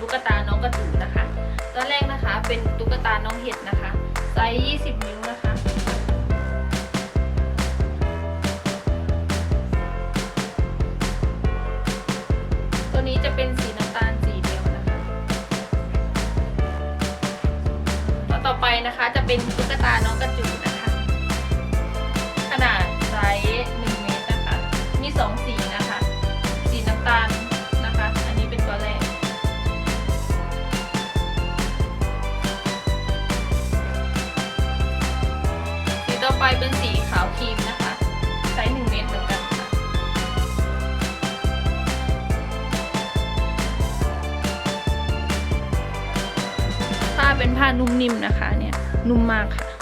ตุ๊กตาน้องกระจูนะคะตอนแรกนะคะเป็นตุ๊กตาน้องเห็ดนะคะไซส์20 นิ้วนะคะ ตัวนี้จะเป็นสีน้ำตาลสีเดียวนะคะ ตัวต่อไปนะคะจะเป็นตุ๊กตาน้องกระจู ต่อไปเป็นสีขาวครีมนะคะไซส์1เมตรเหมือนกันค่ะ ผ้าเป็นผ้านุ่มนิ่มนะคะเนี่ยนุ่มมากค่ะ